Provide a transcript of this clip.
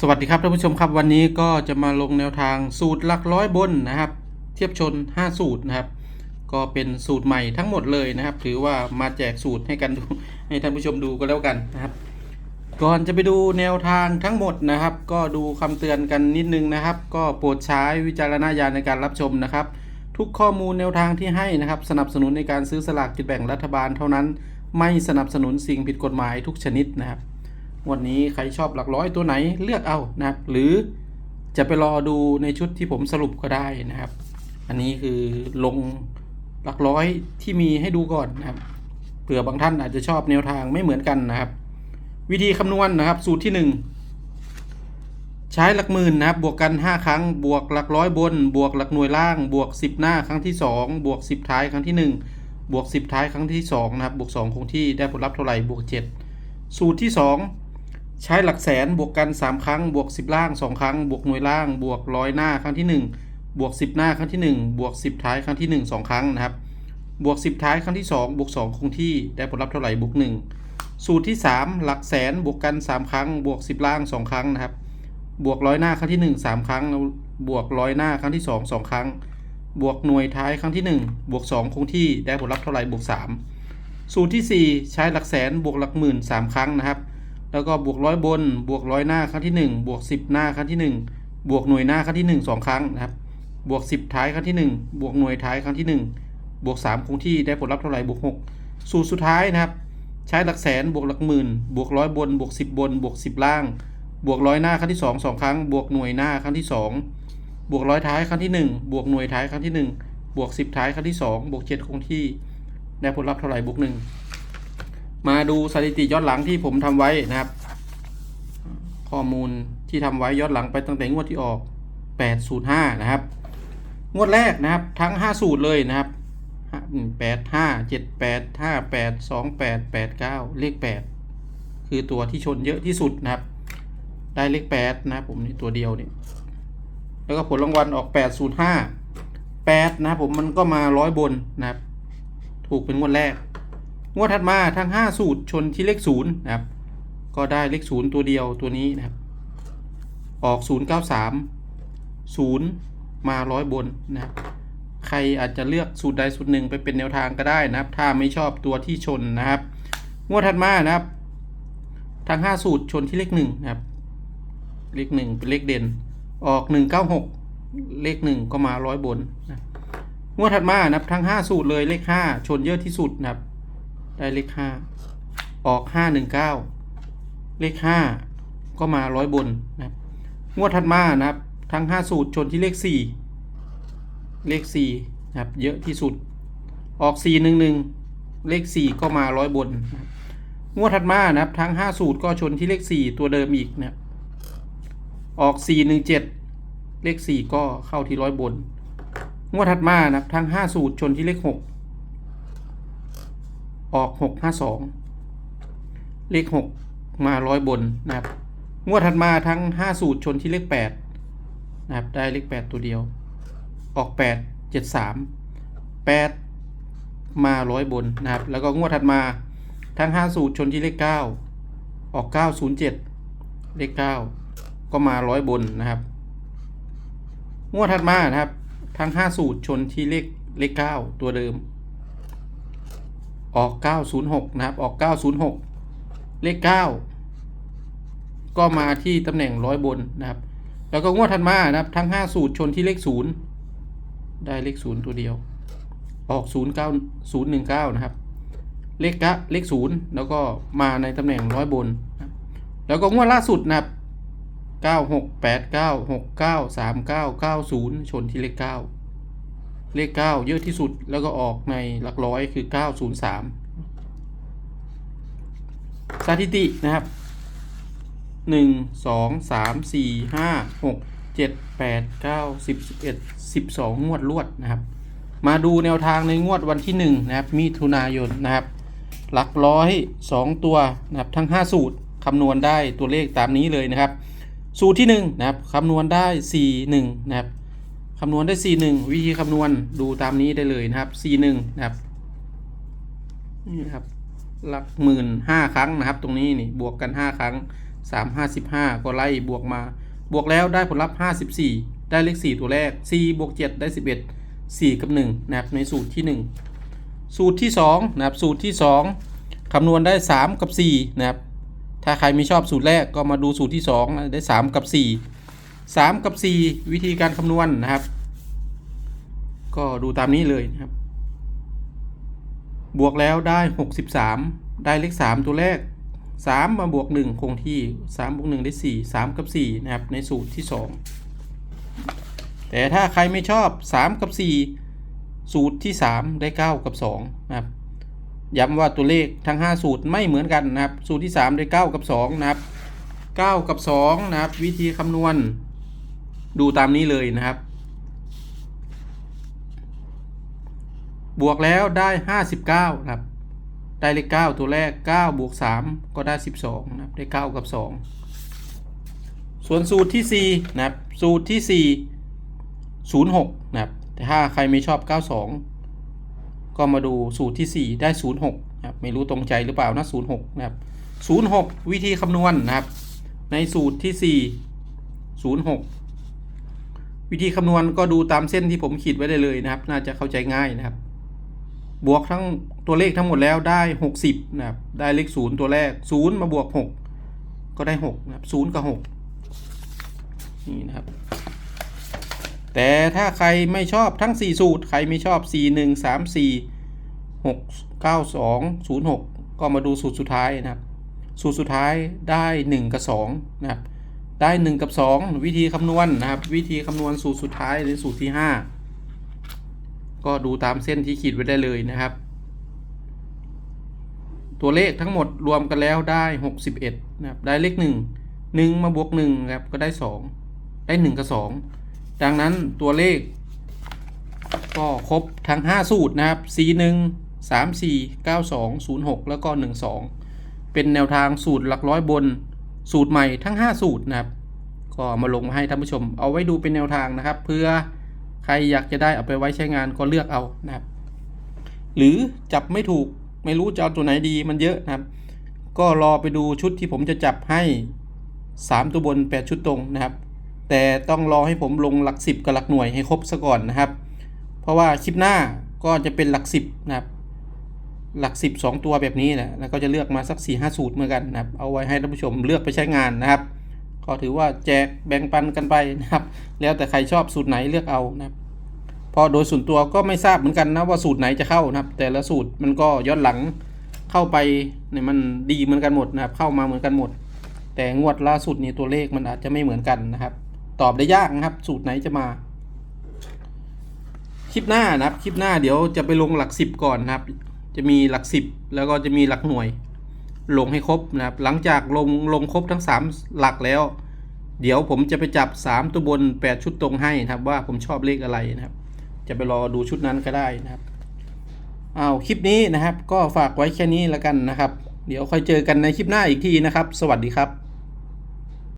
สวัสดีครับท่านผู้ชมครับวันนี้ก็จะมาลงแนวทางสูตรหลักร้อยบนนะครับ เทียบชน 5 สูตรนะครับ ก็เป็นสูตรใหม่ทั้งหมดเลยนะครับ ถือว่ามาแจกสูตรให้กันดูให้ท่านผู้ชมดูก็แล้วกันนะครับ ก่อนจะไปดูแนวทางทั้งหมดนะครับ ก็ดูคำเตือนกันนิดนึงนะครับ ก็โปรดใช้วิจารณญาณในการรับชมนะครับ ทุกข้อมูลแนวทางที่ให้นะครับ สนับสนุนในการซื้อสลากกินแบ่งรัฐบาลเท่านั้น ไม่สนับสนุนสิ่งผิดกฎหมายทุกชนิดนะครับ วันนี้ใครชอบหลักร้อยตัวไหนเลือกเอานะครับ หรือจะไปรอดูในชุดที่ผมสรุปก็ได้นะครับ อันนี้คือลงหลักร้อยที่มีให้ดูก่อนนะครับเผื่อบางท่านอาจจะชอบแนวทางไม่เหมือนกันนะครับ วิธีคำนวณนะครับ สูตรที่ 1 ใช้หลักหมื่นนะครับ บวกกัน 5 ครั้ง บวกหลักร้อยบน บวกหลักหน่วยล่าง บวก 10 หน้าครั้งที่ 2 บวก 10 ท้ายครั้งที่ 1 บวก 10 ท้ายครั้งที่ 2 นะครับ บวก 2 คงที่ได้ผลลัพธ์เท่าไหร่บวก 7 สูตรที่ 2 ใช้หลักแสนบวกกัน 3 ครั้ง บวก 10 ล่าง 2 ครั้ง บวกหน่วยล่าง บวกร้อยหน้าครั้งที่ 1 บวก 10 หน้าครั้งที่ 1 บวก 10 ท้ายครั้งที่ 1 2 ครั้งนะครับ บวก 10 ท้ายครั้งที่ 2 บวก 2 คงที่ได้ผลลัพธ์เท่าไหร่บวก 1 สูตรที่ 3 หลักแสนบวกกัน 3 ครั้ง บวก 10 ล่าง 2 ครั้งนะครับ บวกร้อยหน้าครั้งที่ 1 3 ครั้ง บวกร้อยหน้าครั้งที่ 2 2 ครั้ง บวกหน่วยท้ายครั้งที่ 1 บวก 2 คงที่ได้ผลลัพธ์เท่าไหร่บวก 3 สูตรที่ 4 ใช้หลักแสนบวกหลักหมื่น 3 ครั้งนะครับ แล้วก็บวกร้อยบน บวกร้อยหน้าครั้งที่1บวก10 หน้าครั้งที่ 1 บวกหน่วยหน้าครั้งที่ 1 2 ครั้งนะครับ บวก 10 ท้ายครั้งที่ 1 บวกหน่วยท้ายครั้งที่ 1 บวก 3 คงที่ได้ผลลัพธ์เท่าไหร่บวก 6 สูตรสุดท้ายนะครับ ใช้หลักแสนบวกหลักหมื่น บวกร้อยบน บวก 10 บน บวก 10 ล่าง บวกร้อยหน้าครั้งที่ 2 2 ครั้ง บวกหน่วยหน้าครั้งที่ 2 บวกร้อยท้ายครั้งที่ 1 บวกหน่วยท้ายครั้งที่ 1 บวก 10 ท้ายครั้งที่ 2 บวก 7 คงที่ได้ผลลัพธ์เท่าไหร่บวก 1 มาดูสถิติย้อนหลังที่ผมทำไว้นะครับ ข้อมูลที่ทำไว้ย้อนหลังไปตั้งแต่งวดที่ออก 805 นะครับ งวดแรกนะครับทั้ง 5 สูตรเลยนะครับแปดห้าเจ็ดแปดห้าแปดสองแปดแปดเลขแปดคือตัวที่ชนเยอะที่สุดนะครับ ได้เลขแปดนะครับผมนี่ตัวเดียวนี่แล้วก็ผลรางวัลออกแปดศูนย์ห้าแปดนะครับผมมันก็มาร้อยบนนะครับ ถูกเป็นงวดแรก งวดถัดมาทั้งห้าสูตรชนที่เลขศูนย์นะครับ ก็ได้เลขศูนย์ตัวเดียวตัวนี้นะครับ ออกศูนย์เก้าสามศูนย์มาร้อยบนนะครับใครอาจจะเลือกสูตรใดสูตรหนึ่งไปเป็นแนวทางก็ได้นะครับ ถ้าไม่ชอบตัวที่ชนนะครับ งวดถัดมานะครับ ทั้งห้าสูตรชนที่เลขหนึ่งนะครับ เลขหนึ่งเป็นเลขเด่น ออกหนึ่งเก้าหกเลขหนึ่งก็มาร้อยบนนะงวดถัดมานะครับทั้งห้าสูตรเลยเลขห้าชนเยอะที่สุดนะครับ ได้เลขห้าออกห้าหนึ่งเก้าเลขห้าก็มาร้อยบนนะครับงวดถัดมานะครับ ทั้งห้าสูตรชนที่เลขสี่เลขสี่นะครับเยอะที่สุด ออกสี่หนึ่งหนึ่งเลขสี่ก็มาร้อยบนนะครับงวดถัดมานะครับ ทั้งห้าสูตรก็ชนที่เลขสี่ตัวเดิมอีกนะครับออกสี่หนึ่งเจ็ดเลขสี่ก็เข้าที่ร้อยบน งวดถัดมานะครับ ทั้งห้าสูตรชนที่เลขหก ออกหกห้าสองเลขหกมาร้อยบนนะครับ งวดถัดมาทั้งห้าสูตรชนที่เลขแปดนะครับ ได้เลขแปดตัวเดียว ออก8 7 3 8มาร้อยบนนะครับ แล้วก็งวดถัดมาทั้ง5สูตรชนที่เลข9ออก907เลข9ก็มาร้อยบนนะครับ งวดถัดมานะครับ ทั้ง5สูตรชนที่เลขเลข9ตัวเดิม ออก 906 นะครับ ออก 906 เลข 9 ก็มาที่ตำแหน่งร้อยบนนะครับ แล้วก็งวดถัดมานะครับ ทั้ง 5 สูตรชนที่เลข 0 ได้เลขศูนย์ตัวเดียว ออกศูนย์เก้าศูนย์หนึ่งเก้านะครับ เลขกะเลขศูนย์แล้วก็มาในตำแหน่งร้อยบน แล้วก็งวดล่าสุดนะครับเก้าหกแปดเก้าหกเก้าสามเก้าเก้าศูนย์ชนที่เลขเก้า เลขเก้าเยอะที่สุดแล้วก็ออกในหลักร้อยคือเก้าศูนย์สามสถิตินะครับหนึ่งสองสามสี่ห้าหกเจ็ดแปดเก้าสิบสิบเอ็ดสิบสองงวดรวดนะครับ มาดูแนวทางในงวดวันที่หนึ่งนะครับ มิถุนายนนะครับ หลักร้อยสองตัวนะครับทั้งห้าสูตรคำนวณได้ตัวเลขตามนี้เลยนะครับ สูตรที่หนึ่งนะครับคำนวณได้สี่หนึ่งนะครับ คำนวณได้สี่หนึ่งวิธีคำนวณดูตามนี้ได้เลยนะครับสี่หนึ่งนะครับ นี่นะครับ หลักหมื่นห้าครั้งนะครับ ตรงนี้นี่บวกกันห้าครั้งสามห้าสิบห้าก็ไล่บวกมา บวกแล้วได้ผลลัพธ์ห้าสิบสี่ได้เลขสี่ตัวแรกสี่บวกเจ็ดได้สิบเอ็ดสี่กับหนึ่งนะครับ ในสูตรที่หนึ่งสูตรที่สองนะครับ สูตรที่สองคำนวณได้สามกับสี่นะครับ ถ้าใครไม่ชอบสูตรแรกก็มาดูสูตรที่สองได้สามกับสี่ สามกับสี่วิธีการคำนวณนะครับ ก็ดูตามนี้เลยนะครับ บวกแล้วได้ 63 ได้เลข 3 ตัวแรก 3 มาบวก 1 คงที่ 3 บวก 1 ได้ 4 3 กับ 4 นะครับ ในสูตรที่ 2 แต่ถ้าใครไม่ชอบ 3 กับ 4 สูตรที่ 3 ได้ 9 กับ 2 นะครับย้ำว่าตัวเลขทั้ง 5 สูตรไม่เหมือนกันนะครับ สูตรที่ 3 ได้ 9 กับ 2 นะครับ 9 กับ 2 นะครับ วิธีคำนวณ ดูตามนี้เลยนะครับ บวกแล้วได้ 59นะครับ ได้เลข9ตัวแรก 9 บวก 3 ก็ได้ 12นะครับ ได้ 9 กับ 2 ส่วนสูตรที่ 4 นะครับ สูตรที่ 4 06 นะครับ แต่ถ้าใครไม่ชอบ 92 ก็มาดูสูตรที่ 4 ได้ 06นะครับ ไม่รู้ตรงใจหรือเปล่านะ 06 นะครับ 06 วิธีคำนวณนะครับ ในสูตรที่ 4 06 วิธีคำนวณก็ดูตามเส้นที่ผมขีดไว้ได้เลยนะครับ น่าจะเข้าใจง่ายนะครับ บวกทั้งตัวเลขทั้งหมดแล้วได้ 60นะครับได้เลข 0 ตัวแรก 0 มาบวก 6 ก็ได้6นะครับ0กับ6นี่นะครับ แต่ถ้าใครไม่ชอบทั้ง 4 สูตร ใครไม่ชอบ 4 1 3 4 6 9 2 0 6 ก็มาดูสูตรสุดท้ายนะครับ สูตรสุดท้ายได้ 1 กับ2นะครับ ได้ 1 กับ 2 วิธีคำนวณนะครับ วิธีคำนวณสูตรสุดท้ายในสูตรที่ 5 ก็ดูตามเส้นที่ขีดไว้ได้เลยนะครับ ตัวเลขทั้งหมดรวมกันแล้วได้ 61นะครับได้เลข 1 1 มาบวก1ครับก็ได้ 2 ได้ 1 กับ 2 ดังนั้นตัวเลข ก็ครบทั้ง 5 สูตรนะครับ41 34 92 06 แล้วก็ 12 เป็นแนวทางสูตรหลักร้อยบน สูตรใหม่ทั้ง 5 สูตรนะครับ ก็มาลงมาให้ท่านผู้ชม เอาไว้ดูเป็นแนวทางนะครับ เพื่อใครอยากจะได้เอาไปไว้ใช้งานก็เลือกเอานะครับ หรือจับไม่ถูกไม่รู้จะเอาตัวไหนดีมันเยอะนะครับ ก็รอไปดูชุดที่ผมจะจับให้ 3 ตัวบน 8 ชุดตรงนะครับ แต่ต้องรอให้ผมลงหลัก 10 กับหลักหน่วยให้ครบซะก่อนนะครับ เพราะว่าคลิปหน้าก็จะเป็นหลัก 10 นะครับ หลัก 10 2 ตัวแบบนี้แหละแล้วก็จะเลือกมาสัก 4 5 สูตรเหมือนกันนะครับ เอาไว้ให้ท่านผู้ชมเลือกไปใช้งานนะครับ ก็ถือว่าแจกแบ่งปันกันไปนะครับ แล้วแต่ใครชอบสูตรไหนเลือกเอานะครับพอโดยส่วนตัวก็ไม่ทราบเหมือนกันนะว่าสูตรไหนจะเข้านะครับ แต่ละสูตรมันก็ย้อนหลังเข้าไปเนี่ยมันดีเหมือนกันหมดนะครับ เข้ามาเหมือนกันหมด แต่งวดล่าสุดนี่ตัวเลขมันอาจจะไม่เหมือนกันนะครับ ตอบได้ยากนะครับ สูตรไหนจะมาคลิปหน้านะครับ คลิปหน้าเดี๋ยวจะไปลงหลักสิบก่อนนะครับ จะมีหลักสิบแล้วก็จะมีหลักหน่วย ลงให้ครบนะครับ หลังจากลงลงครบทั้ง 3 หลักแล้ว เดี๋ยวผมจะไปจับ 3 ตัวบน 8 ชุดตรงให้นะครับ ว่าผมชอบเลขอะไรนะครับ จะไปรอดูชุดนั้นก็ได้นะครับเอาคลิปนี้นะครับ ก็ฝากไว้แค่นี้แล้วกันนะครับ เดี๋ยวค่อยเจอกันในคลิปหน้าอีกทีนะครับ สวัสดีครับ